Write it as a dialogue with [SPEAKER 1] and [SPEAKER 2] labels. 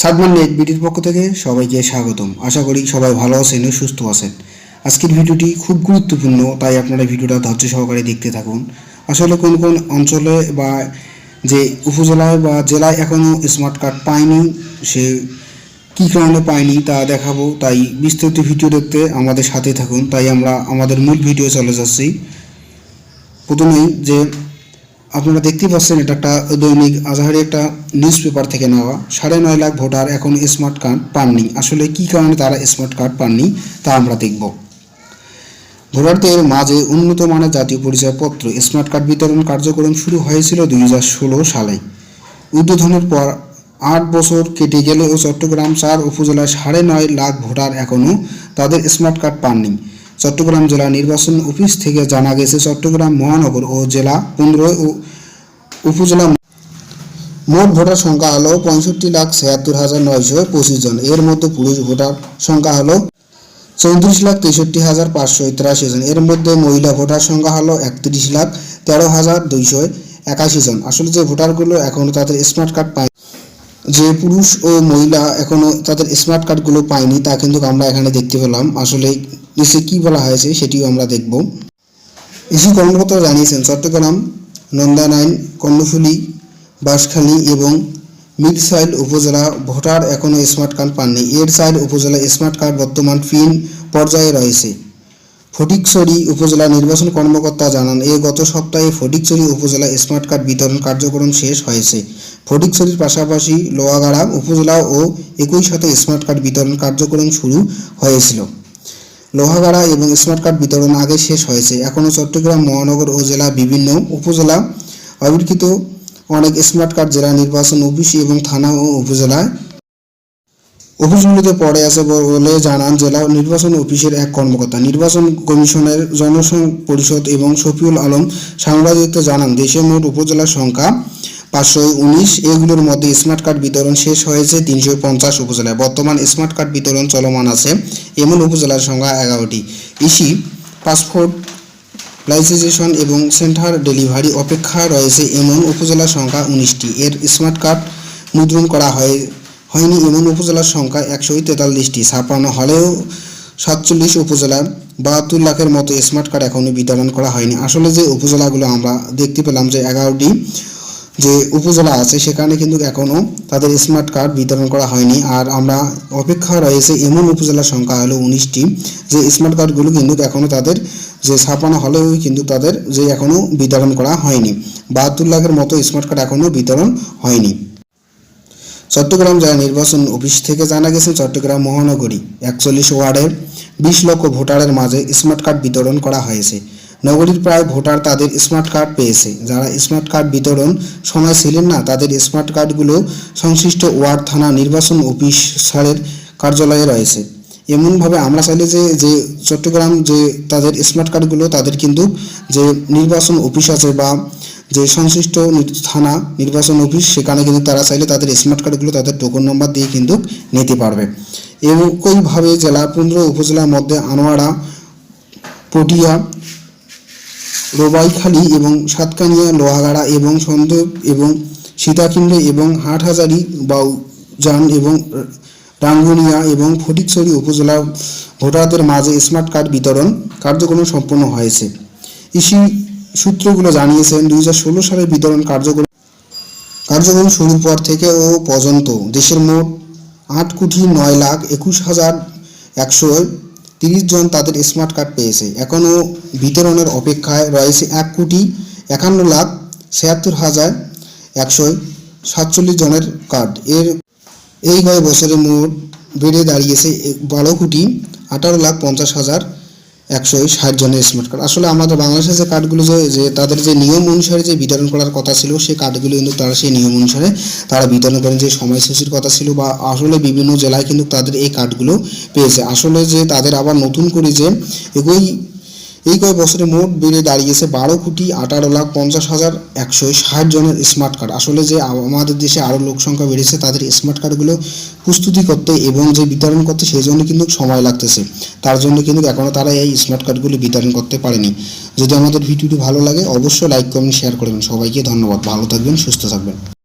[SPEAKER 1] Sadman net বিডির পক্ষ থেকে সবাইকে স্বাগতম। আশা করি সবাই ভালো আছেন ও সুস্থ আছেন। আজকের ভিডিওটি খুব গুরুত্বপূর্ণ, তাই আপনারা ভিডিওটা ধৈর্য সহকারে দেখতে থাকুন। আসলে কোন কোন অঞ্চলে বা যে উপজেলায় বা জেলায় এখনও স্মার্ট কার্ড পায়নি, সে কী কারণে পায়নি তা দেখাবো, তাই বিস্তারিত ভিডিও দেখতে আমাদের সাথে থাকুন। তাই আমরা, আমাদের মূল ভিডিও চলে যাচ্ছি। প্রথমেই যে আপনারা দেখতেই পাচ্ছেন এটা একটা দৈনিক আজহারি একটা নিউজ পেপার থেকে নেওয়া। সাড়ে নয় লাখ ভোটার এখন স্মার্ট কার্ড পাননি। আসলে কী কারণে তারা স্মার্ট কার্ড পাননি তা আমরা দেখব। ভোটারদের মাঝে উন্নত মানের জাতীয় পরিচয়পত্র স্মার্ট কার্ড বিতরণ কার্যক্রম শুরু হয়েছিল দুই হাজার ষোলো সালে। উদ্বোধনের পর আট বছর কেটে গেলেও চট্টগ্রাম চার উপজেলায় সাড়ে নয় লাখ ভোটার এখনও তাদের স্মার্ট কার্ড পাননি। চট্টগ্রাম জেলা নির্বাচন অফিস থেকে জানা গেছে, চট্টগ্রাম মহানগর ও জেলা পনেরো ও উপজেলা মোট ভোটার সংখ্যা হলো পঁয়ষট্টি লাখ ছিয়াত্তর হাজার নয়শো পঁচিশ জন। এর মধ্যে পুরুষ ভোটার সংখ্যা হলো চৌত্রিশ লাখ তেষট্টি হাজার পাঁচশো তিরাশি জন। এর মধ্যে মহিলা ভোটার সংখ্যা হলো একত্রিশ লাখ তেরো হাজার দুইশো একাশি জন। আসলে যে ভোটারগুলো এখনও তাদের স্মার্ট কার্ড পায় যে পুরুষ ও মহিলা এখনও তাদের স্মার্ট কার্ডগুলো পায়নি, তা কিন্তু আমরা এখানে দেখতে পেলাম। আসলে নিচে কী বলা হয়েছে সেটিও আমরা দেখব। ইসি কর্মকর্তারা জানিয়েছেন চট্টগ্রাম নন্দানাইন কর্ণফুলী, বাঁশখালী এবং মিরসাইল উপজেলা ভোটার এখনও স্মার্ট কার্ড পাননি। এর সাইড উপজেলা স্মার্ট কার্ড বর্তমান ফিন পর্যায়ে রয়েছে। ফটিকছড়ি উপজেলা নির্বাচন কর্মকর্তা জানান, এ গত সপ্তাহে ফটিকছড়ি উপজেলা স্মার্ট কার্ড বিতরণ কার্যক্রম শেষ হয়েছে। ফটিকছড়ির পাশাপাশি লোয়াগাড়া উপজেলা ও একই সাথে স্মার্ট কার্ড বিতরণ কার্যক্রম শুরু হয়েছিল। লোহাগাড়া এবং স্মার্ট কার্ড বিতরণ আগে শেষ হয়েছে। এখনও চট্টগ্রাম, মহানগর ও জেলা বিভিন্ন উপজেলা আবির্কৃত অনেক স্মার্ট কার্ড জেলা নির্বাচন অফিস এবং থানা ও উপজেলায় অফিসগুলিতে পড়ে আছে বলে জানান জেলা নির্বাচন অফিসের এক কর্মকর্তা। নির্বাচন কমিশনের জনসং পরিষদ এবং শফিউল আলম সাংবাদিকদের জানান, দেশে মোট উপজেলার সংখ্যা পাঁচশো উনিশ, এগুলোর মধ্যে স্মার্ট কার্ড বিতরণ শেষ হয়েছে তিনশো পঞ্চাশ উপজেলায়। বর্তমান স্মার্ট কার্ড বিতরণ চলমান আছে এমন উপজেলার সংখ্যা এগারোটি। ইসি পাসপোর্ট লাইসেন্সেশন এবং সেন্টার ডেলিভারি অপেক্ষায় রয়েছে এমন উপজেলার সংখ্যা উনিশটি। এর স্মার্ট কার্ড মুদ্রণ করা হয়, হয়নি এমন উপজেলার সংখ্যা একশো তেতাল্লিশটি। ছাপানো হলেও সাতচল্লিশ উপজেলায় বাহাত্তর লাখের মতো স্মার্ট কার্ড এখনও বিতরণ করা হয়নি। আসলে যে উপজেলাগুলো আমরা দেখতে পেলাম যে এগারোটি যে উপজেলা আছে সেখানে কিন্তু এখনও তাদের স্মার্ট কার্ড বিতরণ করা হয়নি। আর আমরা অপেক্ষা রয়েছে এমন উপজেলার সংখ্যা হলো উনিশটি, যে স্মার্ট কার্ডগুলো কিন্তু এখনও তাদের যে ছাপানো হলেও কিন্তু তাদের যে এখনও বিতরণ করা হয়নি। বাহাত্তর লাখের মতো স্মার্ট কার্ড এখনও বিতরণ হয়নি। চট্টগ্রাম জেলা নির্বাচন অফিস থেকে জানা গেছে, চট্টগ্রাম মহানগরী একচল্লিশ ওয়ার্ডের বিশ লক্ষ ভোটারের মাঝে স্মার্ট কার্ড বিতরণ করা হয়েছে। নগরীর প্রায় ভোটার তাদের স্মার্ট কার্ড পেয়েছে। যারা স্মার্ট কার্ড বিতরণ সময় ছিলেন না, তাদের স্মার্ট কার্ডগুলো সংশ্লিষ্ট ওয়ার্ড, থানা, নির্বাচন অফিস সারের কার্যালয়ে রয়েছে। এমনভাবে আমরা চাইলে যে যে চট্টগ্রাম যে তাদের স্মার্ট কার্ডগুলো, তাদের কিন্তু যে নির্বাচন অফিস আছে বা যে সংশ্লিষ্ট থানা, নির্বাচন অফিস, সেখানে কিন্তু তারা চাইলে তাদের স্মার্ট কার্ডগুলো তাদের টোকন নম্বর দিয়ে কিন্তু নিতে পারবে। একইভাবে জেলা পনেরো উপজেলার মধ্যে আনোয়ারা, পটিয়া রোবাইখালী এবং সাতকানিয়া, লোহাগাড়া এবং সন্দক এবং সীতাকুণ্ড এবং হাটহাজারি, বাউজান এবং রাঙ্গুনিয়া এবং ফটিকছড়ি উপজেলা ভোটারদের মাঝে স্মার্ট কার্ড বিতরণ কার্যক্রম সম্পন্ন হয়েছে। ইসি সূত্রগুলো জানিয়েছেন, দুই হাজার ষোলো সালে বিতরণ কার্যক্রম কার্যক্রম শুরুর পর থেকে ও পর্যন্ত দেশের মোট আট কোটি নয় লাখ একুশ হাজার একশো তিরিশ জন তাদের স্মার্ট কার্ড পেয়েছে। এখনও বিতরণের অপেক্ষায় রয়েছে এক কোটি একান্ন লাখ ছিয়াত্তর হাজার একশো সাতচল্লিশ জনের কার্ড এর, এই কয় বছরে মোট বেড়ে দাঁড়িয়েছে বারো কোটি আঠারো লাখ পঞ্চাশ হাজার একশো ষাট জনের স্মার্ট কার্ড আসলে আমাদের বাংলাদেশের যে কার্ডগুলো যে তাদের যে নিয়ম অনুসারে যে বিতরণ করার কথা ছিল সেই কার্ডগুলো কিন্তু তারা সেই নিয়ম অনুসারে তারা বিতরণ করেন। যে সময়সূচির কথা ছিল বা আসলে বিভিন্ন জেলায় কিন্তু তাদের এই কার্ডগুলো পেয়েছে। আসলে যে তাদের আবার নতুন করে যে একই এই কয়েক বছরে মোট বেড়ে দাঁড়িয়েছে বারো কোটি আঠারো লাখ পঞ্চাশ হাজার একশো ষাট জনের স্মার্ট কার্ড। আসলে যে আমাদের দেশে আরও লোক সংখ্যা বেড়েছে, তাদের স্মার্ট কার্ডগুলো প্রস্তুতি করতে এবং যে বিতরণ করতে সেই জন্য কিন্তু সময় লাগতেছে। তার জন্য কিন্তু এখনও তারা এই স্মার্ট কার্ডগুলো বিতরণ করতে পারেনি। যদি আমাদের ভিডিওটি ভালো লাগে, অবশ্যই লাইক, কমেন্ট, শেয়ার করবেন। সবাইকে ধন্যবাদ। ভালো থাকবেন, সুস্থ থাকবেন।